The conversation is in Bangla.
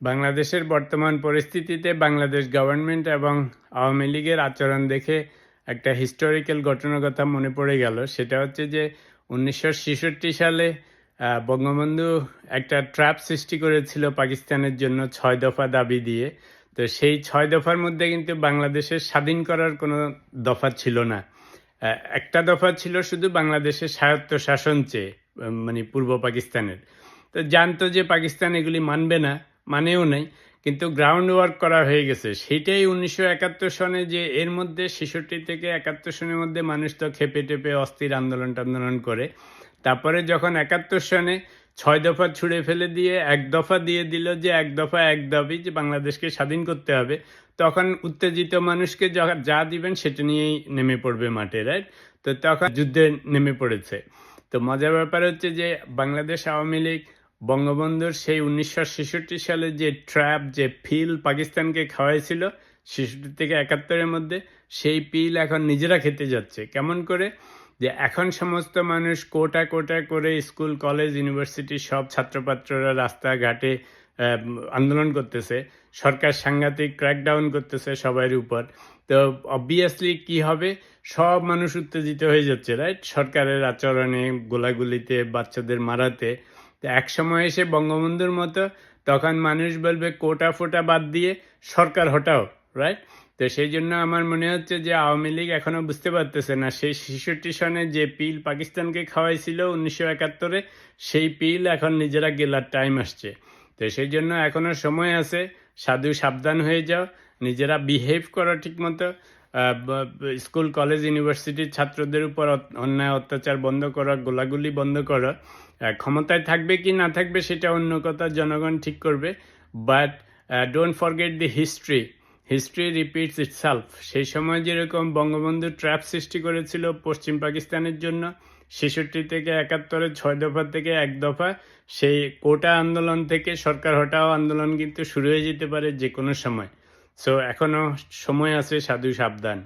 বাংলাদেশের বর্তমান পরিস্থিতিতে বাংলাদেশ গভর্নমেন্ট এবং আওয়ামী লীগের আচরণ দেখে একটা হিস্টোরিক্যাল ঘটনার কথা মনে পড়ে গেল। সেটা হচ্ছে যে উনিশশো ছেষট্টি সালে বঙ্গবন্ধু একটা ট্র্যাপ সৃষ্টি করেছিল পাকিস্তানের জন্য ছয় দফা দাবি দিয়ে। তো সেই ছয় দফার মধ্যে কিন্তু বাংলাদেশের স্বাধীন করার কোনো দফা ছিল না। একটা দফা ছিল শুধু বাংলাদেশের স্বায়ত্ত শাসন চেয়ে মানে পূর্ব পাকিস্তানের। তো জানতো যে পাকিস্তান এগুলি মানবে না। মানেও নাই, কিন্তু গ্রাউন্ড ওয়ার্ক করা হয়ে গেছে। সেটাই উনিশশো একাত্তর সনে যে এর মধ্যে ছেষট্টি থেকে একাত্তর সনের মধ্যে মানুষ তো খেপে টেপে অস্থির আন্দোলন টান্দোলন করে। তারপরে যখন একাত্তর সনে ছয় দফা ছুঁড়ে ফেলে দিয়ে, এক দফা দিয়ে দিল যে এক দফা এক দাবি যে বাংলাদেশকে স্বাধীন করতে হবে, তখন উত্তেজিত মানুষকে যা- দিবেন সেটা নিয়েই নেমে পড়বে মাঠে রাইট তো তখন যুদ্ধে নেমে পড়েছে। তো মজার ব্যাপার হচ্ছে যে বাংলাদেশ আওয়ামী লীগ বঙ্গবন্ধুর সেই উনিশশো ছেষট্টি সালে যে ট্র্যাপ, যে ফিল পাকিস্তানকে খাওয়াইছিল, ছেষট্টি থেকে একাত্তরের মধ্যে, সেই পিল এখন নিজেরা খেতে যাচ্ছে। কেমন করে? যে এখন সমস্ত মানুষ কোটা কোটা করে স্কুল, কলেজ, ইউনিভার্সিটি সব ছাত্রছাত্ররা রাস্তাঘাটে আন্দোলন করতেছে। সরকার সাংঘাতিক ক্র্যাকডাউন করতেছে সবার উপর। তো অবভিয়াসলি কি হবে? সব মানুষ উত্তেজিত হয়ে যাচ্ছে রাইট সরকারের আচরণে, গোলাগুলিতে, বাচ্চাদের মারাতে। তো এক সময় এসে বঙ্গবন্ধুর মতো তখন মানুষ বলবে কোটা ফোটা বাদ দিয়ে সরকার হটাও রাইট তো সেই জন্য আমার মনে হচ্ছে যে আওয়ামী লীগ এখনও বুঝতে পারতেছে না। সেই ছেষট্টি সনে যে পিল পাকিস্তানকে খাওয়াইছিল উনিশশো একাত্তরে, সেই পিল এখন নিজেরা গেলার টাইম আসছে। তো সেই জন্য এখনও সময় আছে, সাধু সাবধান হয়ে যাও, নিজেরা বিহেভ করো ঠিক মতো স্কুল, কলেজ ইউনিভার্সিটির ছাত্রদের উপর অন্যায়, অত্যাচার বন্ধ করা, গোলাগুলি বন্ধ করা ক্ষমতায় থাকবে কি না থাকবে সেটা অন্য কথা, জনগণ ঠিক করবে। But don't forget the history history repeats itself সেই সময় যেরকম বঙ্গবন্ধু ট্র্যাপ সৃষ্টি করেছিল পশ্চিম পাকিস্তানের জন্য, ছেষট্টি থেকে একাত্তরের ছয় দফা থেকে এক দফা, সেই কোটা আন্দোলন থেকে সরকার হটাও আন্দোলন কিন্তু শুরু হয়ে যেতে পারে যে কোনো সময়। সো এখনও সময় আছে সাধু সাবধান।